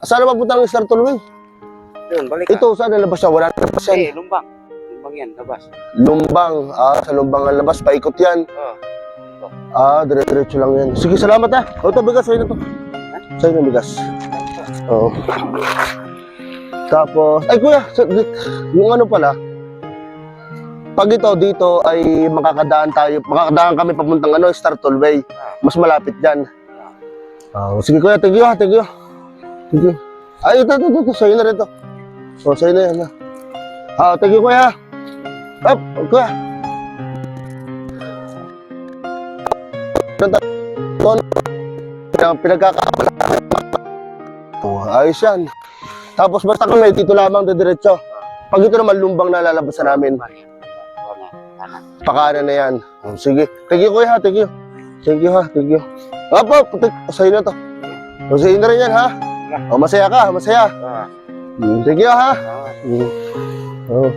Saan na mapunta ang Star Tollway? Yun, balik ka. Ito, saan nalabas siya? Wala na labas yan. Eh, lumbang. Lumbang yan, labas. Lumbang. Ah, sa lumbang ang labas. Paikot yan. Oh. Ah, dire-diretso lang yan. Sige, salamat ah. O, ito, bigas. Sa'yo na to. Sa'yo na bigas. Oo. Tapos, ay kuya, yung ano pala, pag ito dito ay makakadaan tayo, makakadaan kami papuntang ano, Star Tollway. Mas malapit dyan. Ah, sige kuya, thank you ha, thank you. You. Ay, ito, ito, ito, ito, sa'yo na rin to. O, sa'yo na yan ha. Ah, thank you kuya. Up, kuya. Ton, pinag pinagkakaabala. Oh, ayos yan. Tapos basta kami, dito lamang diretso. Pag ito naman lumbang na lalabasan namin, Oo nga, kanan. pakanan na yan. Oh, sige. Thank you kuya, thank you. Thank you ha, thank you. Apo, sa'yo na to. O, sa'yo na rin yan ha. O, masaya ka, masaya. Ah, Mm, Thank you ha. ah. Mm. Oh.